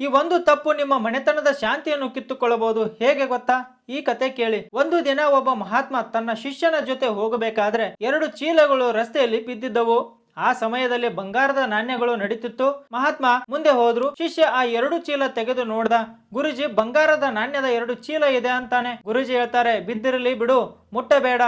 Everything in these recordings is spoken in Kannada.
ಈ ಒಂದು ತಪ್ಪು ನಿಮ್ಮ ಮನೆತನದ ಶಾಂತಿಯನ್ನು ಕಿತ್ತುಕೊಳ್ಳಬಹುದು. ಹೇಗೆ ಗೊತ್ತಾ? ಈ ಕತೆ ಕೇಳಿ. ಒಂದು ದಿನ ಒಬ್ಬ ಮಹಾತ್ಮ ತನ್ನ ಶಿಷ್ಯನ ಜೊತೆ ಹೋಗಬೇಕಾದ್ರೆ ಎರಡು ಚೀಲಗಳು ರಸ್ತೆಯಲ್ಲಿ ಬಿದ್ದಿದ್ದವು. ಆ ಸಮಯದಲ್ಲಿ ಬಂಗಾರದ ನಾಣ್ಯಗಳು ನಡೀತಿತ್ತು. ಮಹಾತ್ಮ ಮುಂದೆ ಹೋದ್ರು. ಶಿಷ್ಯ ಆ ಎರಡು ಚೀಲ ತೆಗೆದು ನೋಡ್ದ. ಗುರುಜಿ, ಬಂಗಾರದ ನಾಣ್ಯದ ಎರಡು ಚೀಲ ಇದೆ ಅಂತಾನೆ. ಗುರುಜಿ ಹೇಳ್ತಾರೆ, ಬಿದ್ದಿರಲಿ ಬಿಡು, ಮುಟ್ಟಬೇಡ.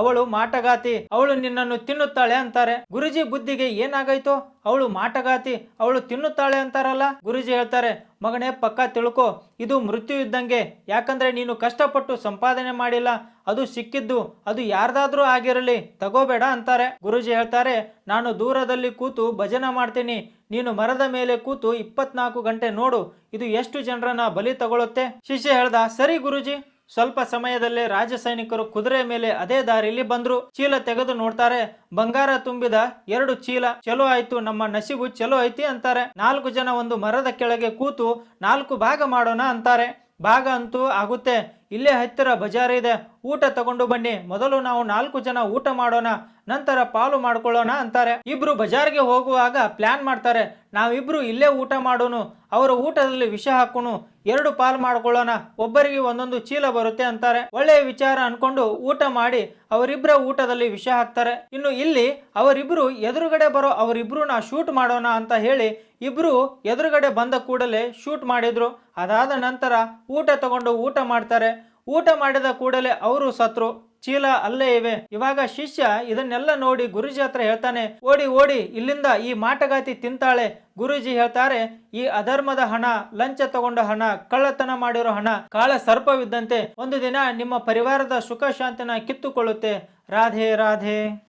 ಅವಳು ಮಾಟಗಾತಿ, ಅವಳು ನಿನ್ನನ್ನು ತಿನ್ನುತ್ತಾಳೆ ಅಂತಾರೆ. ಗುರುಜಿ ಬುದ್ಧಿಗೆ ಏನಾಗೈತೋ ಅವಳು ಮಾಟಗಾತಿ, ಅವಳು ತಿನ್ನುತ್ತಾಳೆ ಅಂತಾರಲ್ಲ? ಗುರುಜಿ ಹೇಳ್ತಾರೆ, ಮಗನೇ ಪಕ್ಕ ತಿಳ್ಕೊ, ಇದು ಮೃತ್ಯು ಇದ್ದಂಗೆ ಯಾಕಂದ್ರೆ ನೀನು ಕಷ್ಟಪಟ್ಟು ಸಂಪಾದನೆ ಮಾಡಿಲ್ಲ, ಅದು ಸಿಕ್ಕಿದ್ದು, ಅದು ಯಾರ್ದಾದ್ರೂ ಆಗಿರಲಿ, ತಗೋಬೇಡ ಅಂತಾರೆ. ಗುರುಜಿ ಹೇಳ್ತಾರೆ, ನಾನು ದೂರದಲ್ಲಿ ಕೂತು ಭಜನೆ ಮಾಡ್ತೀನಿ, ನೀನು ಮರದ ಮೇಲೆ ಕೂತು ಇಪ್ಪತ್ನಾಲ್ಕು ಗಂಟೆ ನೋಡು, ಇದು ಎಷ್ಟು ಜನರನ್ನ ಬಲಿ ತಗೊಳುತ್ತೆ? ಶಿಷ್ಯ ಹೇಳ್ದ, ಸರಿ ಗುರುಜಿ. ಸ್ವಲ್ಪ ಸಮಯದಲ್ಲೇ ರಾಜ ಸೈನಿಕರು ಕುದುರೆ ಮೇಲೆ ಅದೇ ದಾರಿಯಲ್ಲಿ ಬಂದ್ರು. ಚೀಲ ತೆಗೆದು ನೋಡ್ತಾರೆ, ಬಂಗಾರ ತುಂಬಿದ ಎರಡು ಚೀಲ. ಚಲೋ ಆಯ್ತು, ನಮ್ಮ ನಸಿಬು ಚಲೋ ಐತಿ ಅಂತಾರೆ. ನಾಲ್ಕು ಜನ ಒಂದು ಮರದ ಕೆಳಗೆ ಕೂತು ನಾಲ್ಕು ಭಾಗ ಮಾಡೋಣ ಅಂತಾರೆ. ಭಾಗ ಅಂತೂ ಆಗುತ್ತೆ. ಇಲ್ಲೇ ಹತ್ತಿರ ಬಜಾರ್ ಇದೆ. ಊಟ ತಗೊಂಡು ಬನ್ನಿ. ಮೊದಲು ನಾವು ನಾಲ್ಕು ಜನ ಊಟ ಮಾಡೋಣ. ನಂತರ ಪಾಲು ಮಾಡ್ಕೊಳ್ಳೋಣ ಅಂತಾರೆ. ಇಬ್ರು ಬಜಾರ್ಗೆ ಹೋಗುವಾಗ ಪ್ಲಾನ್ ಮಾಡ್ತಾರೆ. ನಾವಿಬ್ರು ಇಲ್ಲೇ ಊಟ ಮಾಡೋನು ಅವರ ಊಟದಲ್ಲಿ ವಿಷ ಹಾಕೋಣ. ಎರಡು ಪಾಲು ಮಾಡ್ಕೊಳ್ಳೋಣ. ಒಬ್ಬರಿಗೆ ಒಂದೊಂದು ಚೀಲ ಬರುತ್ತೆ ಅಂತಾರೆ. ಒಳ್ಳೆಯ ವಿಚಾರ ಅನ್ಕೊಂಡು ಊಟ ಮಾಡಿ ಅವರಿಬ್ಬರ ಊಟದಲ್ಲಿ ವಿಷ ಹಾಕ್ತಾರೆ. ಇನ್ನು ಇಲ್ಲಿ ಅವರಿಬ್ರು ಎದುರುಗಡೆ ಬರೋ ಅವರಿಬ್ರನ್ನ ಶೂಟ್ ಮಾಡೋಣ ಅಂತ ಹೇಳಿ ಇಬ್ರು ಎದುರುಗಡೆ ಬಂದ ಕೂಡಲೇ ಶೂಟ್ ಮಾಡಿದ್ರು. ಅದಾದ ನಂತರ ಊಟ ತಗೊಂಡು ಊಟ ಮಾಡ್ತಾರೆ. ಊಟ ಮಾಡಿದ ಕೂಡಲೇ ಅವರು ಸತ್ರು, ಚೀಲ ಅಲ್ಲೇ ಇವೆ. ಇವಾಗ ಶಿಷ್ಯ ಇದನ್ನೆಲ್ಲ ನೋಡಿ ಗುರುಜಿ ಹತ್ರ ಹೇಳ್ತಾನೆ, ಓಡಿ ಓಡಿ, ಇಲ್ಲಿಂದ ಈ ಮಾಟಗಾತಿ ತಿಂತಾಳೆ. ಗುರುಜಿ ಹೇಳ್ತಾರೆ, ಈ ಅಧರ್ಮದ ಹಣ, ಲಂಚ ತಗೊಂಡ ಹಣ, ಕಳ್ಳತನ ಮಾಡಿರೋ ಹಣ, ಕಾಳ ಸರ್ಪವಿದ್ದಂತೆ. ಒಂದು ದಿನ ನಿಮ್ಮ ಪರಿವಾರದ ಸುಖ ಶಾಂತಿನ ಕಿತ್ತುಕೊಳ್ಳುತ್ತೆ. ರಾಧೆ ರಾಧೆ.